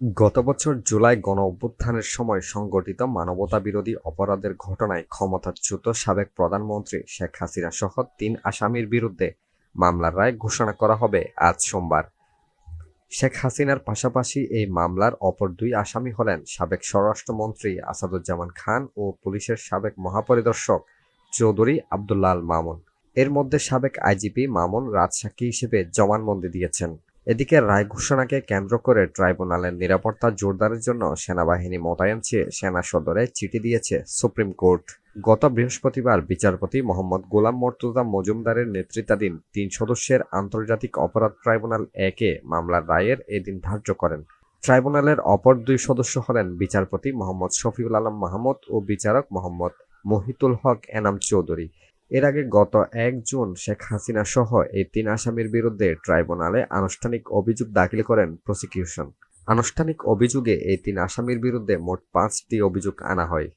গত বছর জুলাই গণ অভ্যুত্থানের সময় সংগঠিত মানবতাবিরোধী অপরাধের ঘটনায় ক্ষমতাচ্যুত সাবেক প্রধানমন্ত্রী শেখ হাসিনা সহ তিন আসামির বিরুদ্ধে মামলার রায় ঘোষণা করা হবে আজ সোমবার। শেখ হাসিনার পাশাপাশি এই মামলার অপর দুই আসামি হলেন সাবেক স্বরাষ্ট্রমন্ত্রী আসাদুজ্জামান খান ও পুলিশের সাবেক মহাপরিদর্শক চৌধুরী আবদুল্লাহ মামুন। এর মধ্যে সাবেক আইজিপি মামুন রাজসাক্ষী হিসেবে জবানবন্দি দিয়েছেন। এদিকে রায় ঘোষণাকে কেন্দ্র করে ট্রাইব্যুনালের নিরাপত্তা জোরদারের জন্য সেনাবাহিনী মোতায়েন চেয়ে সেনা সদরে চিঠি দিয়েছে সুপ্রিম কোর্ট। গত বৃহস্পতিবার বিচারপতি মোহাম্মদ গোলাম মর্তুজা মজুমদারের নেতৃত্বাধীন তিন সদস্যের আন্তর্জাতিক অপরাধ ট্রাইব্যুনাল একে মামলার রায়ের এদিন ধার্য করেন। ট্রাইব্যুনালের অপর দুই সদস্য হলেন বিচারপতি মোহাম্মদ শফিউল আলম মাহমুদ ও বিচারক মোহাম্মদ মহিতুল হক এনাম চৌধুরী। এর আগে গত এক জুন শেখ হাসিনা সহ এই তিন আসামির বিরুদ্ধে ট্রাইব্যুনালে আনুষ্ঠানিক অভিযোগ দাখিল করেন প্রসিকিউশন। আনুষ্ঠানিক অভিযোগে এই তিন আসামির বিরুদ্ধে মোট পাঁচটি অভিযোগ আনা হয়।